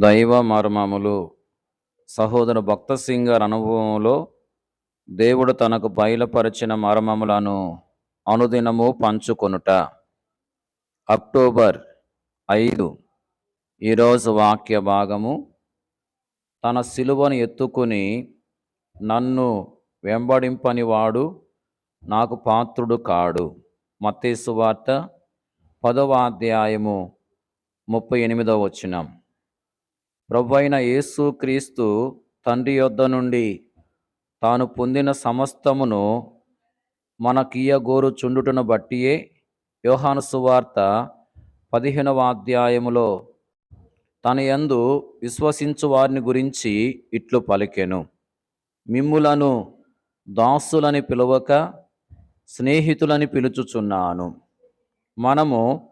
దైవ మర్మములు. సహోదర భక్త సింగర్ అనుభవంలో దేవుడు తనకు బయలుపరిచిన మర్మములను అనుదినము పంచుకొనుట. అక్టోబర్ ఐదు ఈరోజు వాక్య భాగము. తన సిలువను ఎత్తుకుని నన్ను వెంబడింపని వాడు నాకు పాత్రుడు కాడు. మత్తేసు వార్త పదవ అధ్యాయము ముప్పై ఎనిమిదవ వచ్చినాం ప్రభు అయిన యేసు క్రీస్తు తండ్రి యొద్ద నుండి తాను పొందిన సమస్తమును మనకీయగోరు చుండుటను బట్టియే యోహాను సువార్త పదిహేనవ అధ్యాయములో తన యందు విశ్వసించు వారిని గురించి ఇట్లు పలికెను. మిమ్ములను దాసులని పిలువక స్నేహితులని పిలుచుచున్నాను. మనము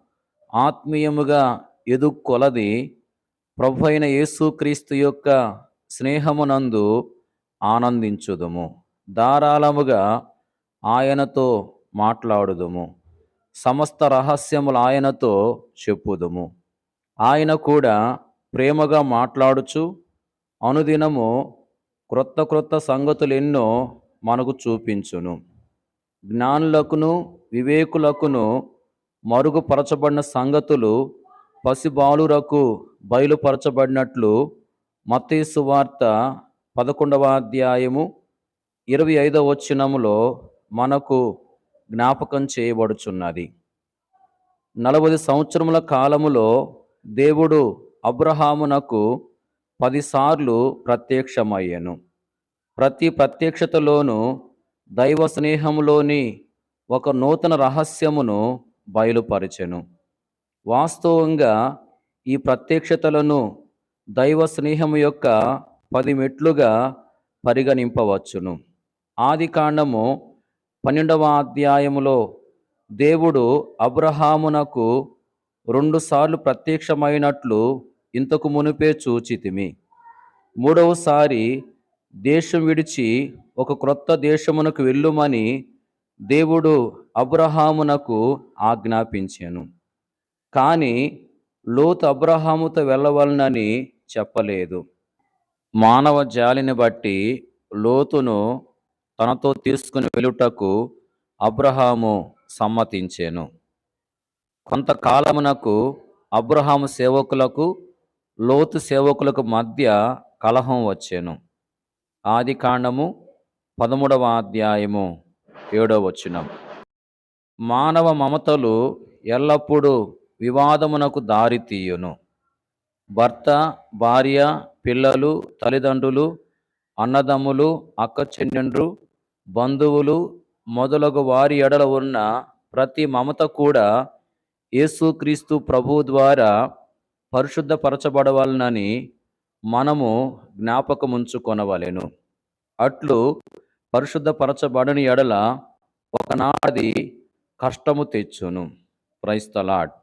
ఆత్మీయముగా ఎదుక్కొలది ప్రభు అయిన యేసుక్రీస్తు యొక్క స్నేహమునందు ఆనందించుదుము. ధారాళముగా ఆయనతో మాట్లాడుదుము. సమస్త రహస్యములు ఆయనతో చెప్పుదుము. ఆయన కూడా ప్రేమగా మాట్లాడుచు అనుదినము క్రొత్త క్రొత్త సంగతులు ఎన్నో మనకు చూపించును. జ్ఞానులకును వివేకులకును మరుగుపరచబడిన సంగతులు పసిబాలురకు బయలుపరచబడినట్లు మత్తయి వార్త పదకొండవ అధ్యాయము ఇరవై ఐదవ వచనములో మనకు జ్ఞాపకం చేయబడుచున్నది. నలభై సంవత్సరముల కాలములో దేవుడు అబ్రహామునకు పదిసార్లు ప్రత్యక్షమయ్యను. ప్రతి ప్రత్యక్షతలోనూ దైవ స్నేహములోని ఒక నూతన రహస్యమును బయలుపరిచెను. వాస్తవంగా ఈ ప్రత్యక్షతలను దైవ స్నేహము యొక్క పది మెట్లుగా పరిగణింపవచ్చును. ఆది కాండము పన్నెండవ అధ్యాయములో దేవుడు అబ్రహామునకు రెండుసార్లు ప్రత్యక్షమైనట్లు ఇంతకు మునిపే చూచితిమి. మూడవసారి దేశం విడిచి ఒక క్రొత్త దేశమునకు వెళ్ళుమని దేవుడు అబ్రహామునకు ఆజ్ఞాపించాను. కానీ లోతు అబ్రహాముతో వెళ్ళవలనని చెప్పలేదు. మానవ జాలిని బట్టి లోతును తనతో తీసుకుని వెళ్ళుటకు అబ్రహాము సమ్మతించాను. కొంతకాలమునకు అబ్రహాము సేవకులకు లోతు సేవకులకు మధ్య కలహం వచ్చాను. ఆది కాండము పదమూడవ అధ్యాయము ఏడవ వచ్చినం మానవ మమతలు ఎల్లప్పుడూ వివాదమునకు దారితీయును భర్త భార్య పిల్లలు తల్లిదండ్రులు అన్నదమ్ములు అక్క చెల్లెండ్రు బంధువులు మొదలగు వారి ఎడల ఉన్న ప్రతి మమత కూడా యేసుక్రీస్తు ప్రభు ద్వారా పరిశుద్ధపరచబడవలనని మనము జ్ఞాపకముంచుకొనవలెను. అట్లు పరిశుద్ధపరచబడని ఎడల ఒకనాది కష్టము తెచ్చును. క్రైస్తలాడ్